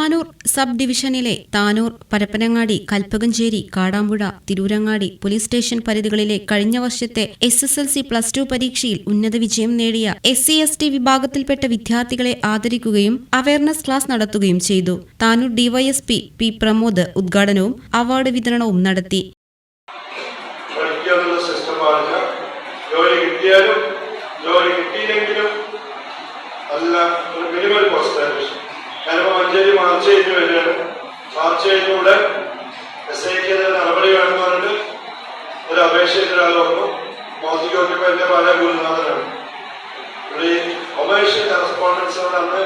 Tanur sub ഡിവിഷനിലെ Tanur Parappanangadi Kalpakanchery Kadampuzha Tirurangadi police station പരിധികളിലെ കഴിഞ്ഞ വർഷത്തെ S S L C plus two പരീക്ഷയിൽ ഉന്നത വിജയം നേടിയ എസ് സി എസ് ടി വിഭാഗത്തിൽപ്പെട്ട വിദ്യാർത്ഥികളെ ആദരിക്കുകയും അവയർനെസ് ക്ലാസ് നടത്തുകയും ചെയ്തു. താനൂർ ഡിവൈഎസ്പി പി പ്രമോദ് ഉദ്ഘാടനവും അവാർഡ് വിതരണവും നടത്തി. ജോലി കിട്ടിയാലും ജോലി കിട്ടിയില്ലെങ്കിലും നല്ല ഒരു മിനിമം കോൺസെൻട്രേഷൻ ഞാനിപ്പോൾ മഞ്ചേരി മാർച്ച് ചെയ്ത് വരികയാണ് മാർച്ച് കഴിഞ്ഞൂടെ എസ് ഐക്ക് നടപടി വേണമെന്ന് പറഞ്ഞിട്ട് ഒരു അപേക്ഷ ഒരാൾ വന്നു മോദിക്ക് നോക്കിയപ്പോ എന്റെ പല ഗുരുനാഥനാണ്. ഈ കൊമേഴ്ഷ്യൽ കറസ്പോണ്ടൻസ് അന്ന്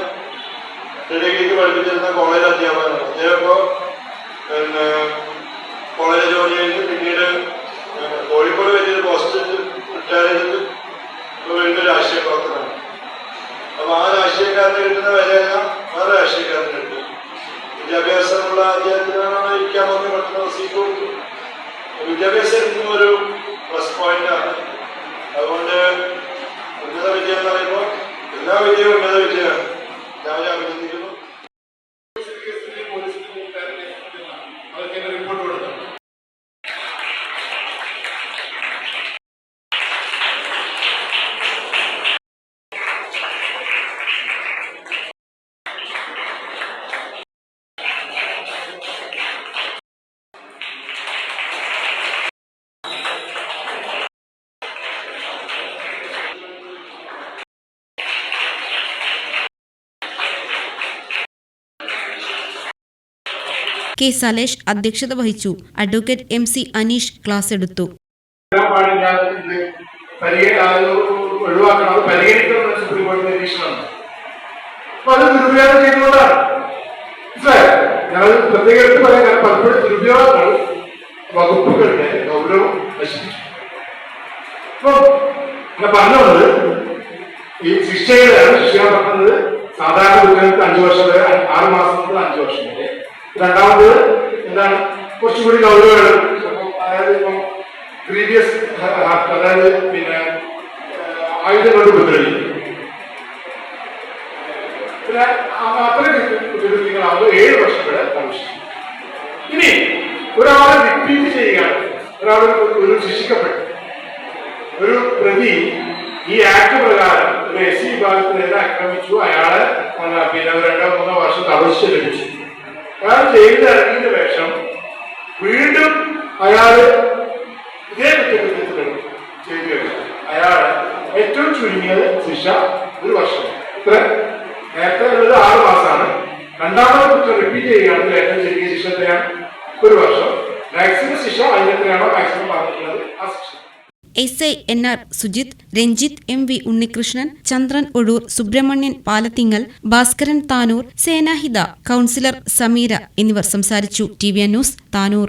ഡിഗ്രിക്ക് പഠിപ്പിച്ചിരുന്ന കോളേജ് അധ്യാപകനാണ്. അദ്ദേഹം പിന്നെ കോളേജ് ജോലി കഴിഞ്ഞ് പിന്നീട് കോഴിക്കോട് വലിയൊരു പോസ്റ്റ് റിട്ടയർ ചെയ്തിട്ട് വീണ്ടും രാഷ്ട്രീയ പ്രവർത്തനമാണ് അപ്പൊ ആ രാഷ്ട്രീയക്കാരന് കിട്ടുന്ന വിലയെല്ലാം വേറെ രാഷ്ട്രീയക്കാരന് കിട്ടും വിദ്യാഭ്യാസമുള്ള അദ്ദേഹത്തിനാണ് ഇരിക്കാൻ വന്ന് പെട്ടെന്ന് സീറ്റ് കൊടുത്തു വിദ്യാഭ്യാസം ഒരു പ്ലസ് പോയിന്റ് ആണ്. അതുകൊണ്ട് ഉന്നത വിജയം എന്ന് പറയുമ്പോൾ എല്ലാ വിജയവും ഉന്നത വിജയമാണ് രാജാ അഭിനന്ദിക്കുന്നു കെ സലേഷ് അധ്യക്ഷത വഹിച്ചു. Advocate M C Aneesh class എടുത്തു. വകുപ്പുകളുടെ ഗൗരവം നശിപ്പിച്ചു ഞാൻ പറഞ്ഞത് ഈ ശിക്ഷയിലാണ് ശിക്ഷ പറഞ്ഞത് സാധാരണ കുറ്റങ്ങൾക്ക് അഞ്ചു വർഷം വരെ ആറ് മാസം മുതൽ അഞ്ചു വർഷം വരെ രണ്ടാമത് എന്താണ്? കുറച്ചുകൂടി ഗൗരവമാണ്. അതായത് ഇപ്പം പ്രീവിയസ് അതായത് പിന്നെ ഏഹ്, ആയുധങ്ങളുടെ ഉപദ്രവിക്കും പിന്നെ അത്രയും കുറ്റകൃത്യങ്ങളാവുമ്പോൾ ഏഴ് വർഷം വരെ ഭവിഷ്യം ഇനി ഒരാളെ റിപ്പീറ്റ് ചെയ്യുകയാണ്. ഒരാൾ ഒരു- ശിക്ഷിക്കപ്പെട്ടു. ഒരു പ്രതി ഈ ആക്ട് പ്രകാരം ഒരു എസ് സി വിഭാഗത്തിനെതിരെ ആക്രമിച്ചു. അയാളെ പിന്നെ രണ്ടോ മൂന്നോ വർഷം തപസ്യ ലഭിച്ചു. അയാൾ ചെയ്ത് ഇറങ്ങിയതിന് ശേഷം വീണ്ടും അയാൾ ഇതേ കുറ്റകൃത്യത്തിൽ ചെയ്തു കഴിഞ്ഞാൽ അയാൾ ഏറ്റവും ചുരുങ്ങിയത് ശിക്ഷ ഒരു വർഷം. ഇത്ര നേരത്തെ ഉള്ളത് ആറ് മാസമാണ്. രണ്ടാമത്തെ കുറ്റം റിപ്പീറ്റ് ചെയ്യുകയാണെങ്കിൽ ഏറ്റവും ചുരുങ്ങിയ ശിക്ഷ എത്രയാണ് ഒരു വർഷം. മാക്സിമം ശിക്ഷ അതിനെത്രയാണോ മാക്സിമം പറഞ്ഞിട്ടുള്ളത് ആ ശിക്ഷ S I N R Sujith Ranjith M V Unnikrishnan Chandran Ozhur Subrahmanyan Palathingal Bhaskaran Tanur സേനാഹിത councillor Sameera എന്നിവർ സംസാരിച്ചു. T V news Tanur.